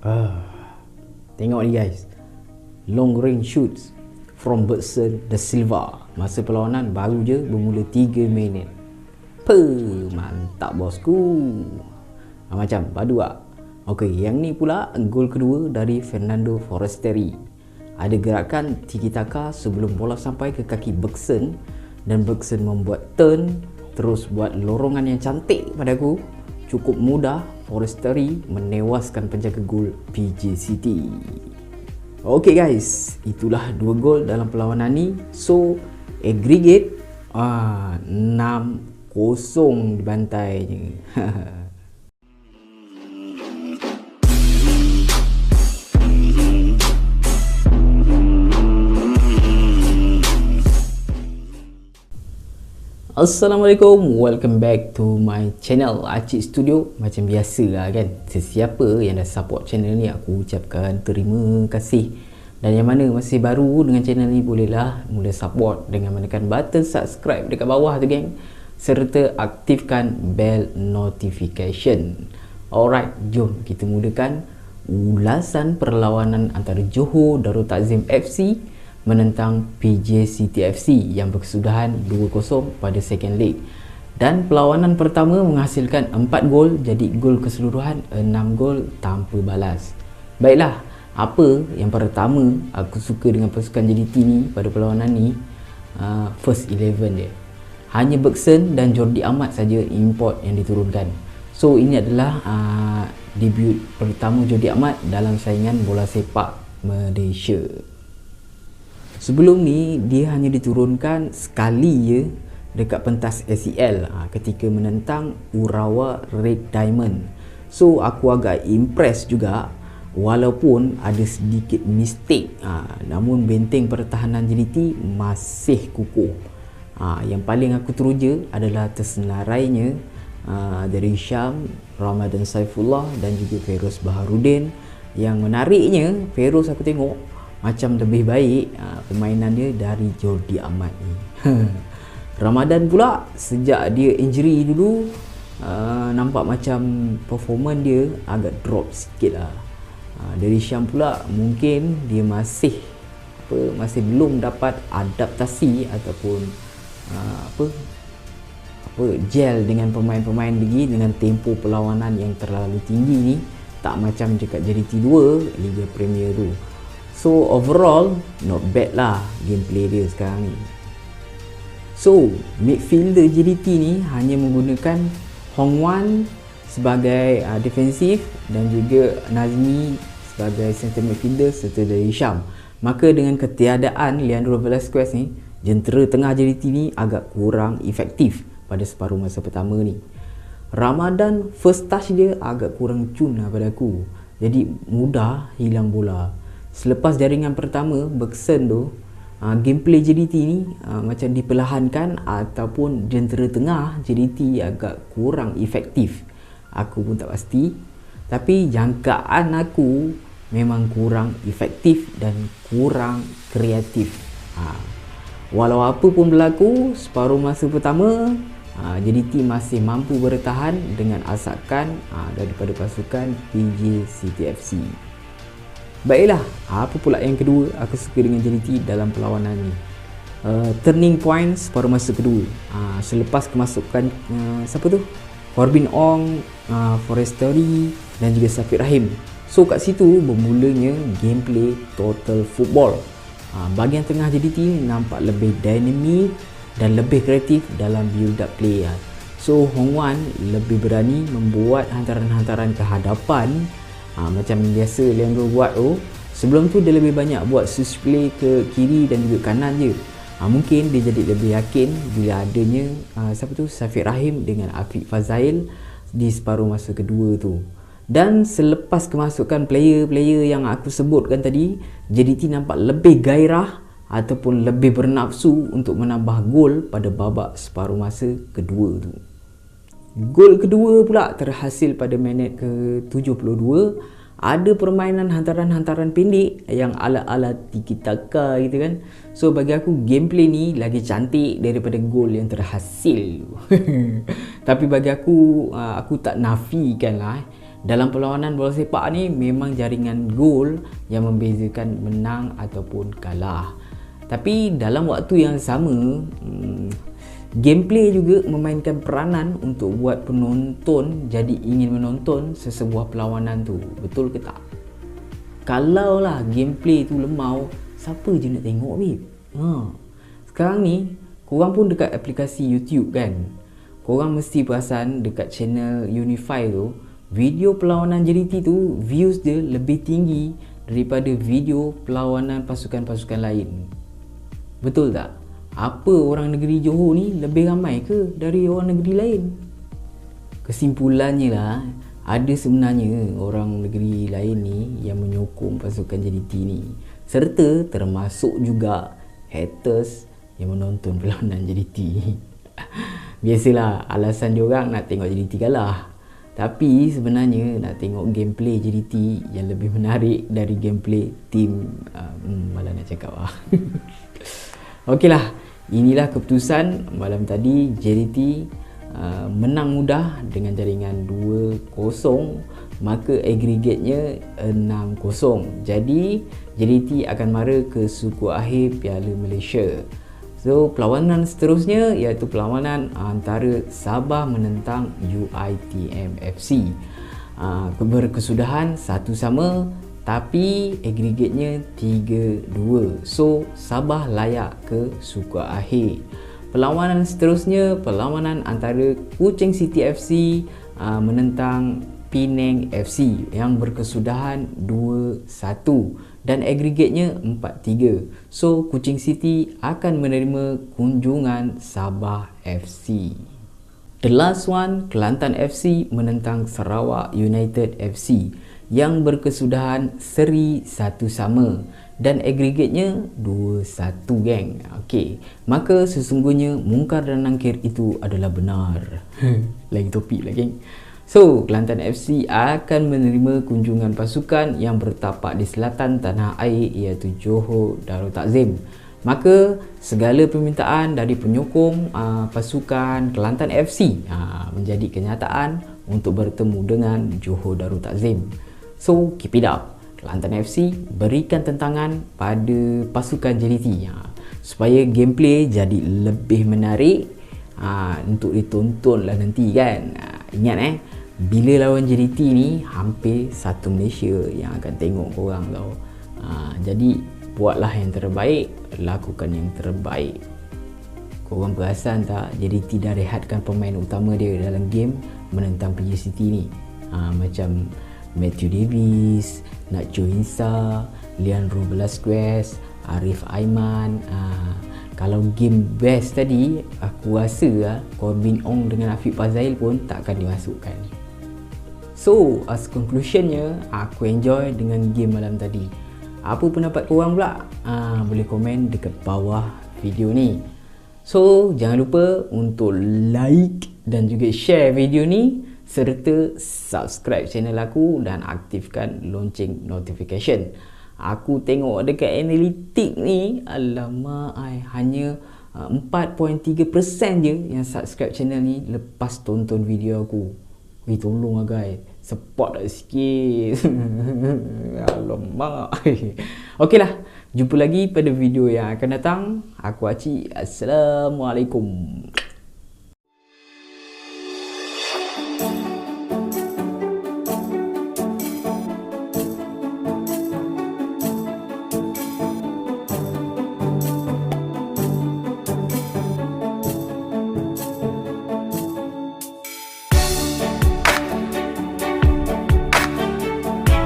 Ah, tengok ni guys. Long range shoots from Bergson De Silva. Masa perlawanan baru je bermula 3 minit. Pe, mantap bosku. Ha, macam padu tak? Okey, yang ni pula gol kedua dari Fernando Forestieri. Ada gerakan tiki taka sebelum bola sampai ke kaki Bergson dan Bergson membuat turn terus buat lorongan yang cantik pada aku. Cukup mudah Forestieri menewaskan penjaga gol PJ City. Okey guys, itulah dua gol dalam perlawanan ni. So, aggregate ah 6-0 dibantainya. Assalamualaikum, welcome back to my channel Acik Studio. Macam biasa lah kan Sesiapa yang dah support channel ni Aku ucapkan terima kasih. Dan yang mana masih baru dengan channel ni Bolehlah mula support dengan menekan button subscribe dekat bawah tu geng. Serta aktifkan bell notification. Alright, jom kita mulakan Ulasan perlawanan antara Johor Darul Takzim FC menentang PJ City FC yang berkesudahan 2-0 pada second leg. Dan perlawanan pertama menghasilkan 4 gol jadi gol keseluruhan 6 gol tanpa balas. Baiklah apa yang pertama aku suka dengan pasukan JDT ni pada perlawanan ni? Uh, first 11 dia. Hanya Bergson dan Jordi Ahmad saja import yang diturunkan. So ini adalah uh, debut pertama Jordi Ahmad dalam saingan bola sepak Malaysia Sebelum ni dia hanya diturunkan sekali je dekat pentas ACL ha, ketika menentang Urawa Red Diamond. So aku agak impress juga walaupun ada sedikit mistake ha, namun benteng pertahanan JDT masih kukuh. Ha, yang paling aku teruja adalah tersenarainya ha, dari Syam, Ramadan Saifullah dan juga Feroz Baharudin. Yang menariknya Feroz aku tengok macam lebih baik uh, permainan dia dari Jordi Ahmad ni. Ramadan pula sejak dia injury dulu uh, nampak macam performance dia agak drop sikit lah. Uh, dari Syam pula mungkin dia masih apa masih belum dapat adaptasi ataupun uh, apa apa gel dengan pemain-pemain lagi dengan tempo perlawanan yang terlalu tinggi ni tak macam dekat JDT 2 Liga Premier tu. So overall not bad lah gameplay dia sekarang ni. So midfielder JDT ni hanya menggunakan Hong Wan sebagai uh, defensif dan juga Nazmi sebagai center midfielder serta dari Syam. Maka dengan ketiadaan Leandro Velasquez ni, jentera tengah JDT ni agak kurang efektif pada separuh masa pertama ni. Ramadan first touch dia agak kurang cun lah pada aku. Jadi mudah hilang bola. Selepas jaringan pertama Bergson tu uh, Gameplay JDT ni uh, Macam diperlahankan Ataupun jentera tengah JDT agak kurang efektif. Aku pun tak pasti Tapi jangkaan aku Memang kurang efektif Dan kurang kreatif. Uh, Walau apa pun berlaku Separuh masa pertama uh, JDT masih mampu bertahan Dengan asakan uh, Daripada pasukan PJ CTFC Baiklah, apa pula yang kedua aku suka dengan JDT dalam perlawanan ni? Uh, turning point separuh masa kedua. Uh, selepas kemasukan uh, siapa tu? Corbin Ong, uh, Forestery dan juga Safir Rahim. So kat situ bermulanya gameplay total football. Uh, bahagian tengah JDT nampak lebih dynamic dan lebih kreatif dalam build up play. So Hong Wan lebih berani membuat hantaran-hantaran ke hadapan ha, Macam biasa Leandro buat tu Sebelum tu dia lebih banyak buat switch play ke kiri dan juga kanan je. Ha, Mungkin dia jadi lebih yakin bila adanya ha, Siapa tu? Syafiq Rahim dengan Afiq Fazail Di separuh masa kedua tu. Dan selepas kemasukan player-player yang aku sebutkan tadi JDT nampak lebih gairah Ataupun lebih bernafsu untuk menambah gol pada babak separuh masa kedua tu. Gol kedua pula terhasil pada minit ke-72 ada permainan hantaran-hantaran pendek yang ala-ala tiki taka gitu kan. So bagi aku gameplay ni lagi cantik daripada gol yang terhasil. Tapi bagi aku uh, aku tak nafikan lah eh. dalam perlawanan bola sepak ni memang jaringan gol yang membezakan menang ataupun kalah. Tapi dalam waktu yang sama hmm, gameplay juga memainkan peranan untuk buat penonton jadi ingin menonton sesebuah perlawanan tu betul ke tak kalau lah gameplay tu lemau siapa je nak tengok babe ha. sekarang ni korang pun dekat aplikasi YouTube kan korang mesti perasan dekat channel Unify tu video perlawanan JDT tu views dia lebih tinggi daripada video perlawanan pasukan-pasukan lain. Betul tak? Apa orang negeri Johor ni lebih ramai ke dari orang negeri lain? Kesimpulannya lah, ada sebenarnya orang negeri lain ni yang menyokong pasukan JDT ni. Serta termasuk juga haters yang menonton perlawanan JDT. Biasalah alasan diorang nak tengok JDT kalah. Tapi sebenarnya nak tengok gameplay JDT yang lebih menarik dari gameplay team uh, hmm, malah nak cakap lah. Okeylah, inilah keputusan malam tadi JDT uh, menang mudah dengan jaringan 2-0 maka agregatnya 6-0. Jadi JDT akan mara ke suku akhir Piala Malaysia. So perlawanan seterusnya iaitu perlawanan antara Sabah menentang UiTM FC. Uh, berkesudahan satu sama tapi agregatnya 3-2. So Sabah layak ke suku akhir. Perlawanan seterusnya perlawanan antara Kuching City FC uh, menentang Penang FC yang berkesudahan 2-1 dan agregatnya 4-3. So Kuching City akan menerima kunjungan Sabah FC. The last one, Kelantan FC menentang Sarawak United FC yang berkesudahan seri satu sama dan agregatnya 2-1 geng. Okey, maka sesungguhnya mungkar dan nangkir itu adalah benar. Lagi topik lah geng. So, Kelantan FC akan menerima kunjungan pasukan yang bertapak di selatan tanah air iaitu Johor Darul Takzim. Maka, segala permintaan dari penyokong uh, pasukan Kelantan FC uh, menjadi kenyataan untuk bertemu dengan Johor Darul Takzim. So, keep it up. Kelantan FC berikan tentangan pada pasukan JDT uh, supaya gameplay jadi lebih menarik uh, untuk ditonton lah nanti kan. Uh, ingat eh, bila lawan JDT ni hampir satu Malaysia yang akan tengok korang tau ha, jadi buatlah yang terbaik lakukan yang terbaik korang perasan tak JDT dah rehatkan pemain utama dia dalam game menentang PJ City ni ha, macam Matthew Davis Nacho Insa Leandro Velasquez Arif Aiman ha, kalau game best tadi aku rasa lah Corbin Ong dengan Afiq Fazail pun takkan dimasukkan So, as conclusionnya, aku enjoy dengan game malam tadi. Apa pendapat korang pula? Ha, boleh komen dekat bawah video ni. So, jangan lupa untuk like dan juga share video ni serta subscribe channel aku dan aktifkan lonceng notification. Aku tengok dekat analitik ni, alamak ai hanya 4.3% je yang subscribe channel ni lepas tonton video aku. Weh tolong lah guys. Support lah sikit. Alamak. Ok lah. Jumpa lagi pada video yang akan datang. Aku Acik Assalamualaikum